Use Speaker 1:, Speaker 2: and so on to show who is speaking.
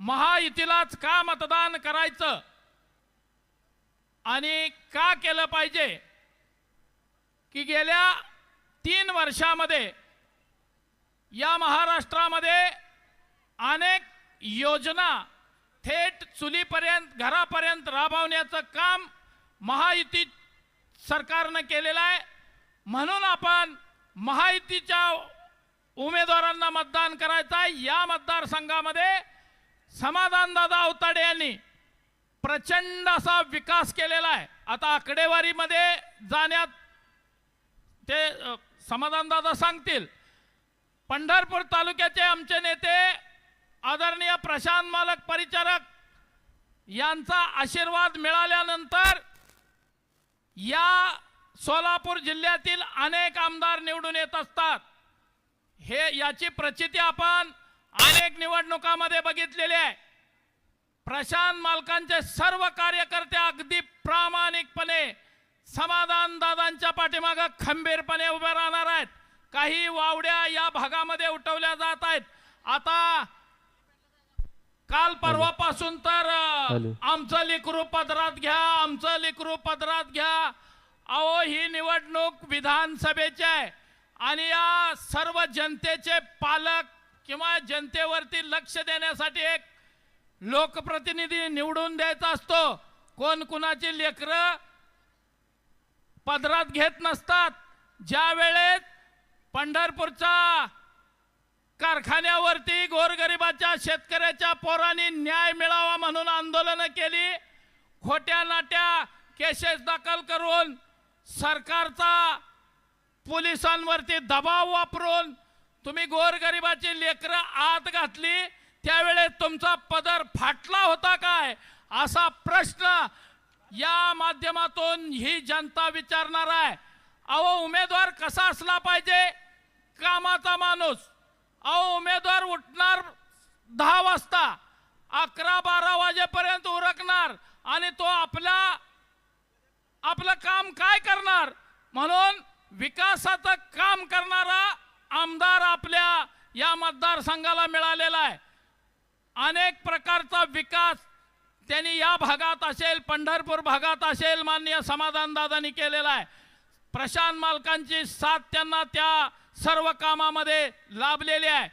Speaker 1: महायुतीलाच का मतदान करायचं? आणि का केलं पाहिजे? की गेल्या तीन वर्षामध्ये या महाराष्ट्रामध्ये अनेक योजना थेट चुलीपर्यंत घरापर्यंत राबवण्याचं काम महायुती सरकारनं केलेलं आहे. म्हणून आपण महायुतीच्या उमेदवारांना मतदान करायचं आहे. या मतदारसंघामध्ये समाधानदादा अवताडे यांनी प्रचंड असा विकास केलेला आहे. आता आकडेवारीमध्ये जाण्यात ते अ, समाधानदादा सांगतील. पंढरपूर तालुक्याचे आमचे नेते आदरणीय प्रशांत मालक परिचारक यांचा आशीर्वाद मिळाल्यानंतर या सोलापूर जिल्ह्यातील अनेक आमदार निवडून येत असतात. हे याची प्रचिती आपण अनेक निवडणुकामध्ये बघितलेली आहे. प्रशांत मालकांचे सर्व कार्यकर्ते अगदी प्रामाणिकपणे समाधान दादांच्या पाठीमागं खंबीरपणे उभे राहणार आहेत. काही वावड्या या भागामध्ये उठवल्या जात आहेत. आता काल परवापासून तर. आमचं लेकरू पदरात घ्या आमचं लेकरू पदरात घ्या. अहो ही निवडणूक विधानसभेची आहे. आणि या सर्व जनतेचे पालक किंवा जनतेवरती लक्ष देण्यासाठी एक लोकप्रतिनिधी निवडून द्यायचा असतो. कोण कुणाची लेकरं पदरात घेत नसतात. ज्या वेळेत पंढरपूरच्या कारखान्यावरती गोरगरिबाच्या शेतकऱ्याच्या पोरांनी न्याय मिळावा म्हणून आंदोलनं केली खोट्या नाट्या केसेस दाखल करून सरकारचा पोलिसांवरती दबाव वापरून तुम्ही गोरगरिबाची लेकरं आत घातली त्यावेळेस तुमचा पदर फाटला होता काय? असा प्रश्न या माध्यमातून ही जनता विचारणार आहे. अहो उमेदवार कसा असला पाहिजे? कामाचा माणूस. अहो उमेदवार उठणार दहा वाजता अकरा बारा वाजेपर्यंत उरकणार आणि तो आपला आपलं काम काय करणार? म्हणून विकासाचं काम करणारा आमदार आपल्या या मतदारसंघाला मिळालेला आहे. अनेक प्रकारचा विकास त्यांनी या भागात असेल पंढरपूर भागात असेल माननीय समाधानदादांनी केलेला आहे. प्रशांत मालकांची साथ त्यांना त्या सर्व कामामध्ये लाभलेली आहे.